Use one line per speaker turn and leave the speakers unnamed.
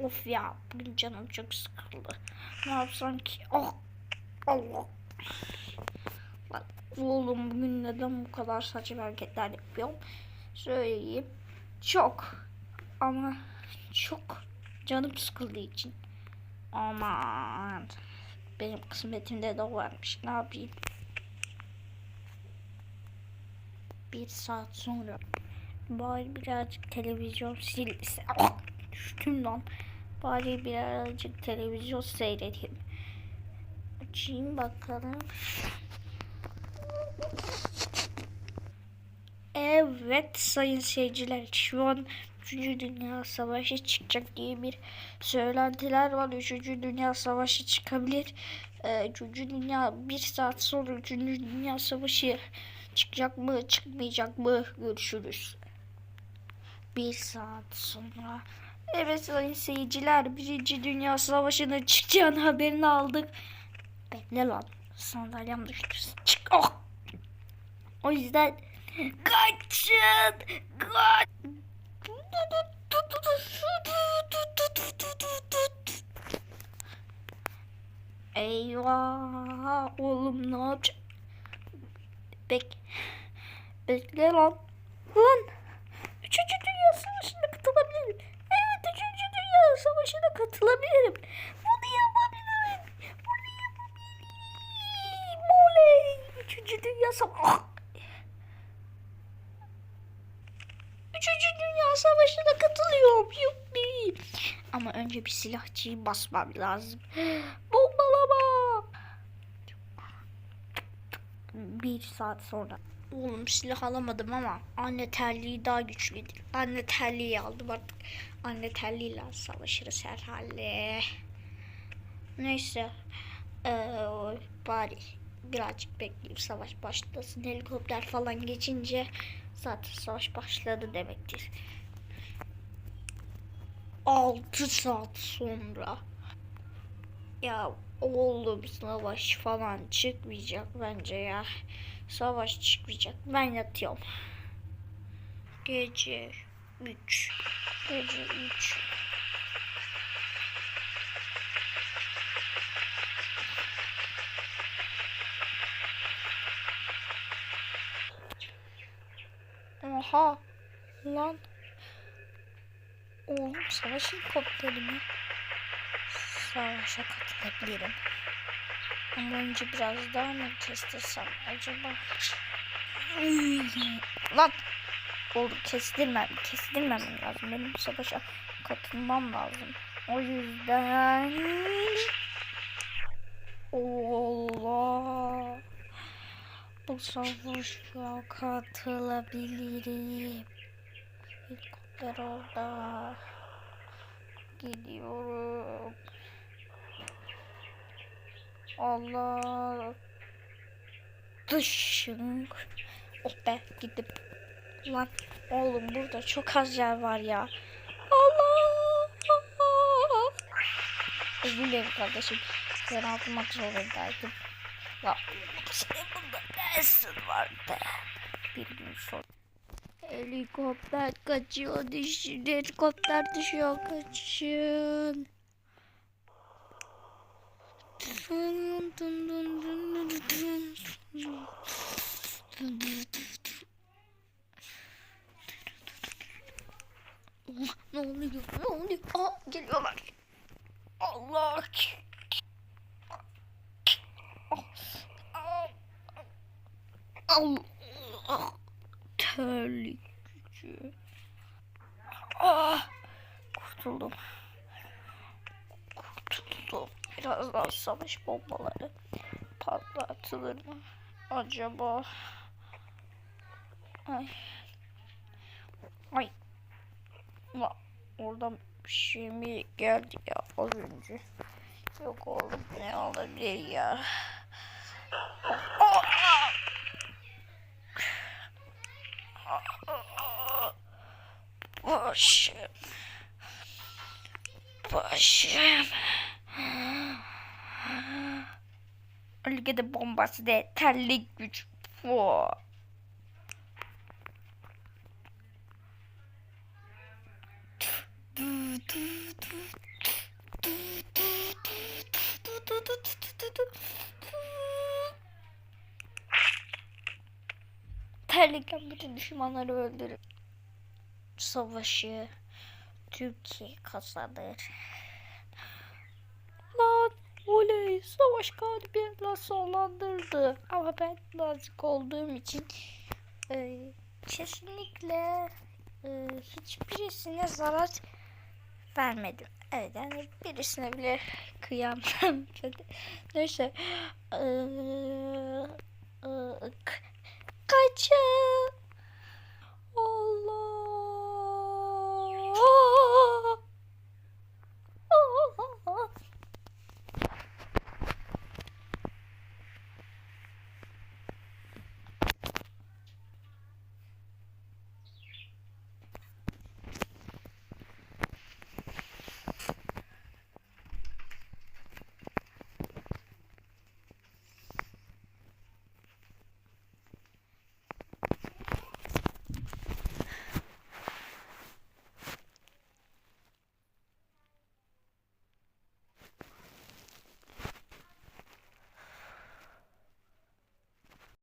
Of ya bugün canım çok sıkıldı. Ne yapsam ki? Oh Allah. Bak oğlum bugün neden bu kadar saçma hareketler yapıyorum? Söyleyeyim. Çok ama çok canım sıkıldığı için. Aman. Benim kısmetimde de varmış. Ne yapayım? Bir saat sonra bari birazcık televizyon sil... Düştüm lan. Bari birazcık televizyon seyredeyim. Açayım bakalım. Evet sayın seyirciler şu an 3. Dünya Savaşı çıkacak diye bir söylentiler var. 3. Dünya Savaşı çıkabilir. Ee, 3. Dünya bir saat sonra 3. Dünya Savaşı çıkacak mı çıkmayacak mı görüşürüz. Bir saat sonra. Evet sayın seyirciler Birinci Dünya Savaşı'nın çıkacağını haberini aldık. Bekle lan sandalyem düştü. Çık oh. O yüzden kaçın. Kaç. Eyvah oğlum ne yapacağım? Bek bekle lan. Lan. Üçüncü Dünya Üçüncü Savaşı'na katılabilirim. Bunu yapabilirim. Bunu yapabilirim. Oley. Üçüncü Dünya Savaşı. Üçüncü Dünya Savaşı'na katılıyorum. Yuppi. Ama önce bir silahçıyı basmam lazım. Bombalama. Bir saat sonra. Oğlum silah alamadım ama anne terliği daha güçlüdür. Anne terliği aldım artık. Anne terliğiyle savaşırız herhalde. Neyse. Ee, bari birazcık bekleyip savaş başlasın. Helikopter falan geçince zaten savaş başladı demektir. 6 saat sonra. Ya oğlum savaş falan çıkmayacak bence ya. Savaş çıkmayacak. Ben yatıyorum. Gece 3. Gece 3. Oha. Lan. Oğlum savaş helikopteri mi? Savaşa katılabilirim. Önce biraz daha mı kestirsem acaba? Lan! Oğlum kestirmem, kestirmem lazım. Benim savaşa katılmam lazım. O yüzden... Allah! Bu savaşa katılabilirim. Helikopter orada. Gidiyorum. Allah. Dışın. Oh be gidip. Lan oğlum burada çok az yer var ya. Allah. Özür dilerim kardeşim. Ben atmak zorundaydım. Ya senin bunda dersin vardı. Bir gün sonra. Helikopter kaçıyor düşün. Helikopter düşüyor kaçın. Ne oluyor? Ne oluyor? Aa, geliyorlar. Allah. Allah. Terlik gücü. Ah, kurtuldum. Birazdan savaş bombaları patlatılır mı? Acaba? Ay. Ay. Ulan oradan bir şey mi geldi ya az önce? Yok oğlum ne olabilir ya? Başım. Başım. Ülkede bombası de terlik güç. Fu. Du, du, du. Terlikten bütün düşmanları öldürür. Savaşı Türkiye kazanır. Lan oley savaş galibiyetle sonlandırdı. Ama ben nazik olduğum için e, kesinlikle e, hiçbirisine zarar vermedim. Evet yani birisine bile kıyamam. Neyse. Ee, kaçın.